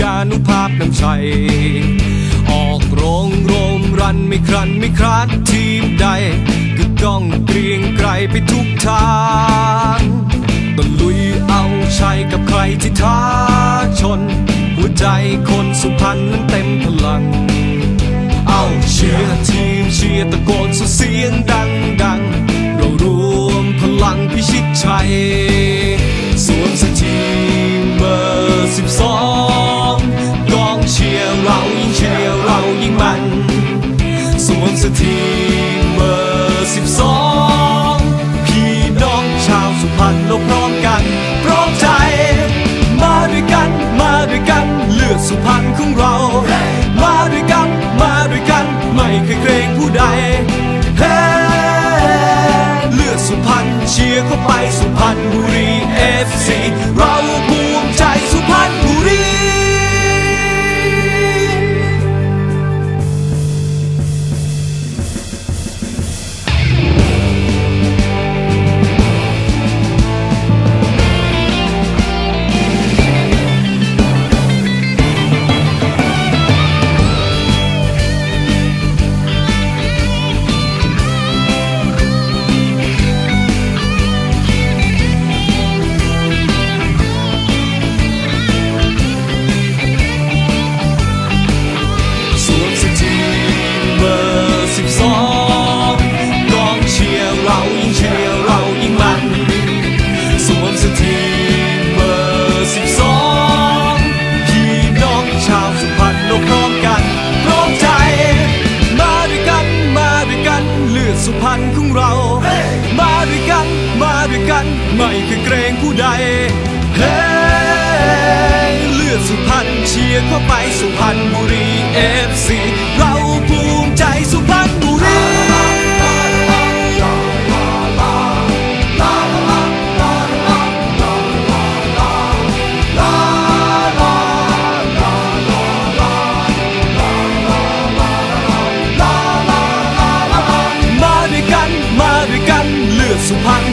ยานุภาพน้ำชัย ออกโรงโรมรันไม่ครันไม่ครานทีมใด ก็ต้องเกรียงไกรไปทุกทางต้องลุยเอาชัยกับใครที่ท้าชน หัวใจคนสุพรรณนั้นเต็มพลัง เอาเชียร์ทีมเชียร์ตะโกนสุดเสียงดัง สวมเสอทีมเบอร์สิบสองพี่น้องชาวสุพรรณเราพร้อมกันพร้อมใจ มาด้วยกันมาด้วยกัน เลือดสุพรรณของเรา มาด้วยกันมาด้วยกัน ไม่เคยเกรงผู้ใดเฮ้เลือดสุพรรณเชียร์เข้าไปสุพรรณบุรีันไม่เคยเกรงผู้ใด เฮ้เลือดสุพรรณเชียร์เข้าไปสุพรรณบุรีเอฟซีเรา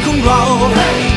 มา